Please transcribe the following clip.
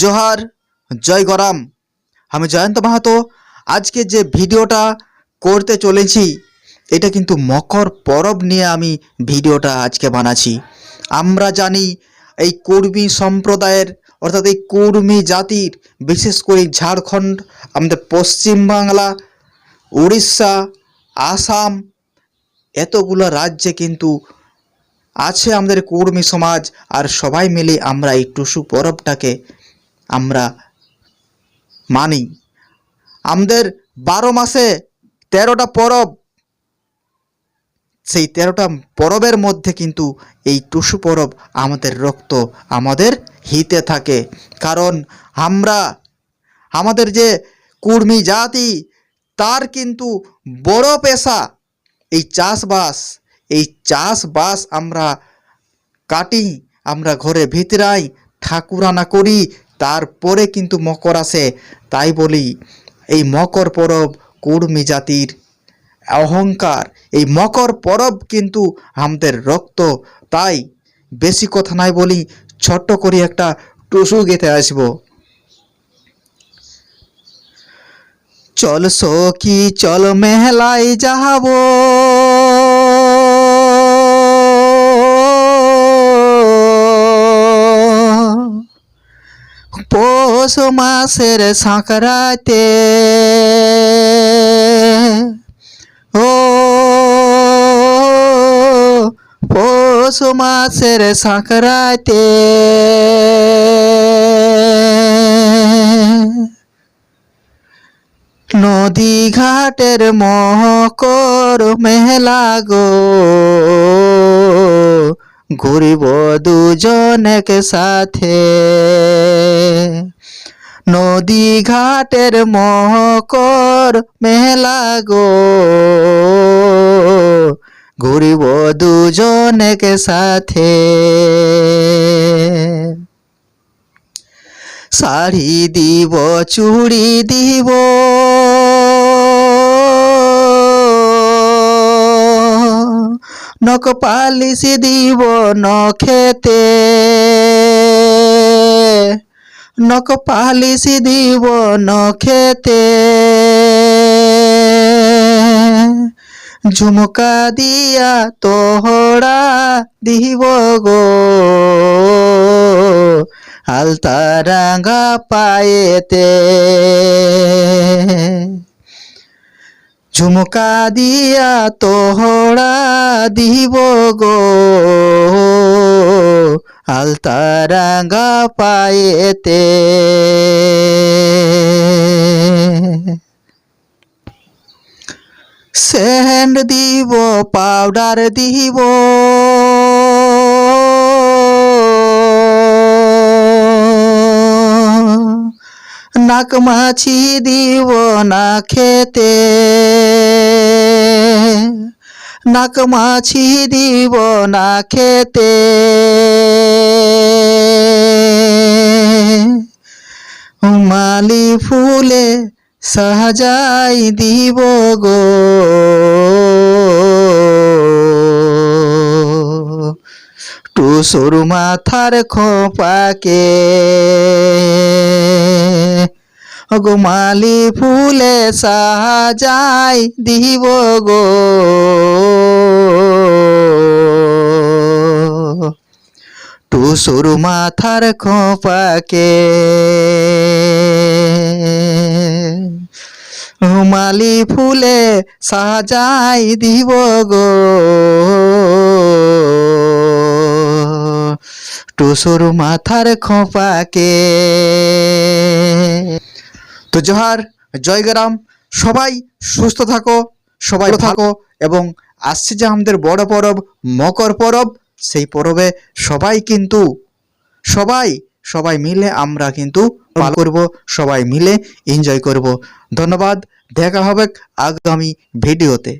জোহার, জয় গরাম। আমি জয়ন্ত মাহাতো, আজকে যে ভিডিওটা করতে চলেছি, এটা কিন্তু মকর পরব নিয়ে আমি ভিডিওটা আজকে বানাচ্ছি। আমরা জানি এই কুর্মী সম্প্রদায়ের, অর্থাৎ এই কুর্মী জাতির, বিশেষ করে ঝাড়খণ্ড, আমাদের পশ্চিমবাংলা উড়িষ্যা, আসাম, এতগুলো রাজ্যে কিন্তু আছে আমাদের কুর্মী সমাজ, আর সবাই মিলে আমরা এই টুসু পরবটাকে আমরা মানি। আমাদের বারো মাসে তেরোটা পরব। সেই তেরোটা পরবের মধ্যে কিন্তু এই টুসু পরব আমাদের রক্ত আমাদের হিতে থাকে। কারণ আমরা, আমাদের যে কুর্মী জাতি, তার কিন্তু বড় পেশা এই চাষবাস। এই চাষবাস আমরা কাটি, আমরা ঘরে ভিতরাই ঠাকুরানা করি তারপরে কিন্তু মকর আসে। তাই বলি, এই মকর পরব কুর্মী জাতির অহংকার। এই মকর পরব কিন্তু আমাদের রক্ত। তাই বেশি কথা নাই বলি, ছোট্ট করে একটা টুসু গেতে আসব। চল সখি, চল মেহলাই যাব পৌষ মাসের সাঁকরাতে ও পৌষ মাসের সাঁকরাতে নদী ঘাটের মহকর মেলা গো ঘুরিব দুজনেক সাথে। নদী ঘাটের মহকর মেলা গো। ঘুরিব দুজনেক সাথে। শাড়ি দিব, চুড়ি দিব নখ পালিশ দিব নখেতে। নখ পালিশ দিব নখেতে। ঝুমকা দিয়া তোহরা দিব গো। আলতা রাঙা পায়েতে। ঝুমকা দিয়া তোহরা দিব গো। আলতারাঙ্গা রাঙা পায়েতে। সেন্ড দিব পাউডার দিব। নাক মাছি দিব না খেতে। নাক মাছি দিব না খেতে। মালি ফুলে সাজাই দিব গো। টুসুর মাথার খোপাকে গো ফুলে সাজাই দিব গো। টুসুর মাথার খোপাকে। মালি, ফুলে সাজাই দিব গো। টুসুর মাথার খোপাকে। তো জোহার জয়গ্রাম সবাই সুস্থ থাকো, সবাই থাকো এবং আসছে যে আমাদের বড় পরব, মকর পরব, সেই পরবে সবাই কিন্তু, সবাই সবাই মিলে আমরা কিন্তু পাল করব, সবাই মিলে এনজয় করব। ধন্যবাদ, দেখা হবে আগামী ভিডিওতে।